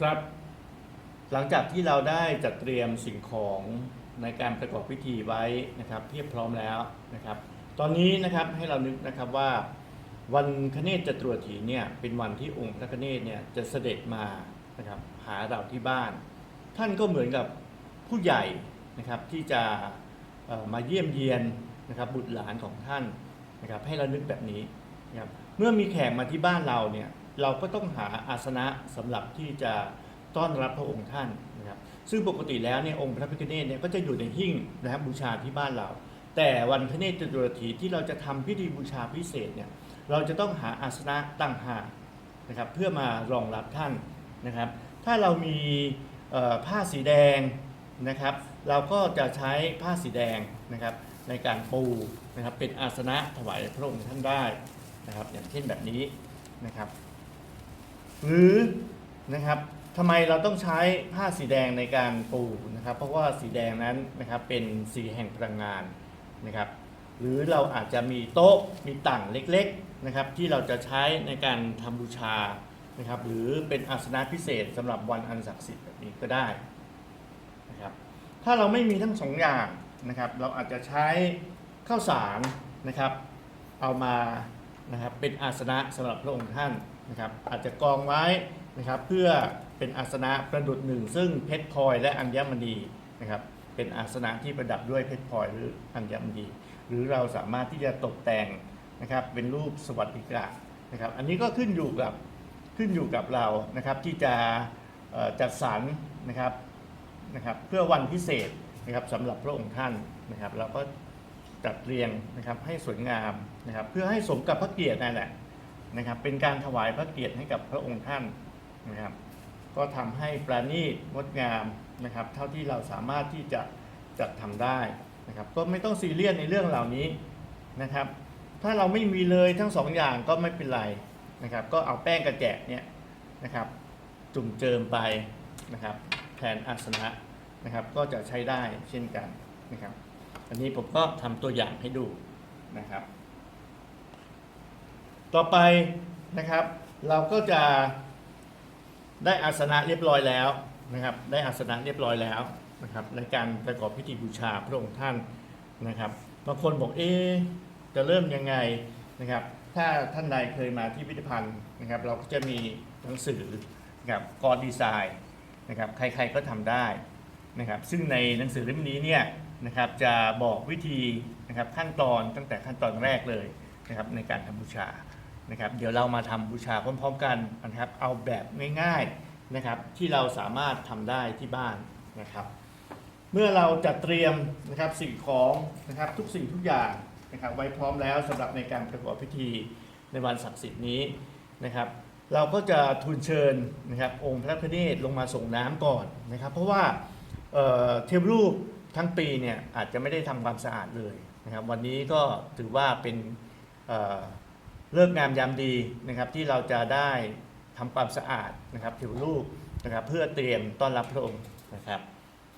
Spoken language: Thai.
ครับ หลังจากที่เราได้จัดเตรียมสิ่งของในการประกอบพิธีไว้นะครับเพียบพร้อมแล้วนะครับ ตอนนี้นะครับให้เรานึกนะครับว่า วันคเนศจตรวถีเนี่ยเป็นวันที่องค์พระคเนศเนี่ยจะเสด็จมานะครับหาเราที่บ้าน ท่านก็เหมือนกับผู้ใหญ่นะครับที่จะมาเยี่ยมเยียนนะครับบุตรหลานของท่านนะครับให้เรานึกแบบนี้นะครับเมื่อมีแขกมาที่บ้านเราเนี่ย เราก็ต้องหาอาสนะสำหรับที่จะต้อนรับพระองค์ท่านนะครับซึ่งปกติแล้วเนี่ยองค์พระพิฆเนศเนี่ยก็จะอยู่ในหิ้งนะครับบูชาที่บ้านเรา แต่วันคเนศจตุรถีที่เราจะทำพิธีบูชาพิเศษเนี่ยเราจะต้องหาอาสนะตั้งหากนะครับเพื่อมารองรับท่านนะครับ ถ้าเรามีผ้าสีแดงนะครับ เราก็จะใช้ผ้าสีแดงนะครับในการปูนะครับเป็นอาสนะถวายพระองค์ท่านได้นะครับ อย่างเช่นแบบนี้นะครับ หรือนะครับทำไมเราต้องใช้ผ้าสีแดงในการปูนะครับ เพราะว่าสีแดงนั้นนะครับเป็นสีแห่งพลังงานนะครับ หรือเราอาจจะมีโต๊ะมีต่างเล็กๆนะครับ ที่เราจะใช้ในการทำบูชานะครับ หรือเป็นอาสนะพิเศษสำหรับวันอันศักดิ์สิทธิ์แบบนี้ก็ได้นะครับ ถ้าเราไม่มีทั้งสองอย่างนะครับ เราอาจจะใช้ข้าวสารนะครับ เอามา นะครับเป็นอาสนะสำหรับพระองค์ท่านนะครับอาจจะกองไว้นะครับเพื่อเป็นอาสนะประดุจหนึ่ง ซึ่งเพชรพลอยและอัญมณีนะครับเป็นอาสนะที่ประดับด้วยเพชรพลอยหรืออัญมณีหรือเราสามารถที่จะตกแต่งนะครับเป็นรูปสวัสดิกะนะครับอันนี้ก็ขึ้นอยู่กับขึ้นอยู่กับเรานะครับที่จะจัดสรรนะครับนะครับเพื่อวันพิเศษนะครับสำหรับพระองค์ท่านนะครับเราก็ จัดเรียงนะครับให้สวยงามนะครับ เพื่อให้สมกับพระเกียรตินั่นแหละนะครับ เป็นการถวายพระเกียรติให้กับพระองค์ท่านนะครับ ก็ทำให้ประณีตงดงามนะครับ เท่าที่เราสามารถที่จะจัดทำได้นะครับ ก็ไม่ต้องซีเรียสในเรื่องเหล่านี้นะครับ ถ้าเราไม่มีเลยทั้งสองอย่างก็ไม่เป็นไรนะครับ ก็เอาแป้งกระแจกเนี่ยนะครับ จุ่มเจิมไปนะครับแทนอาสนะนะครับ ก็จะใช้ได้เช่นกันนะครับ อันนี้ผมก็ทำตัวอย่างให้ดูนะครับ ต่อไปนะครับ เราก็จะได้อาสนะเรียบร้อยแล้วนะครับ ได้อาสนะเรียบร้อยแล้วนะครับ ในการประกอบพิธีบูชาพระองค์ท่านนะครับบางคนบอกเอ๊จะเริ่มยังไงนะครับ ถ้าท่านใดเคยมาที่พิพิธภัณฑ์นะครับ เราก็จะมีหนังสือนะครับกอดีไซน์นะครับ ใครๆก็ทำได้นะครับ ซึ่งในหนังสือเล่มนี้เนี่ย นะครับจะบอกวิธีนะครับขั้นตอนตั้งแต่ขั้นตอนแรกเลยนะครับในการทำบูชานะครับเดี๋ยวเรามาทำบูชาพร้อมๆกันนะครับเอาแบบง่ายๆนะครับที่เราสามารถทำได้ที่บ้านนะครับ เมื่อเราจัดเตรียมนะครับสิ่งของนะครับทุกสิ่งทุกอย่างนะครับไว้พร้อมแล้วสำหรับในการประกอบพิธีในวันศักดิ์สิทธิ์นี้นะครับเราก็จะทูลเชิญนะครับองค์พระพเนศลงมาส่งน้ำก่อนนะครับ เพราะว่าเเทวรูป ทั้งปีเนี่ยอาจจะไม่ได้ทำความสะอาดเลยนะครับ วันนี้ก็ถือว่าเป็นเอ่อเลิกงามยามดีนะครับที่เราจะได้ทำความสะอาดนะครับผิวลูกนะครับเพื่อเตรียมต้อนรับพระองค์นะครับ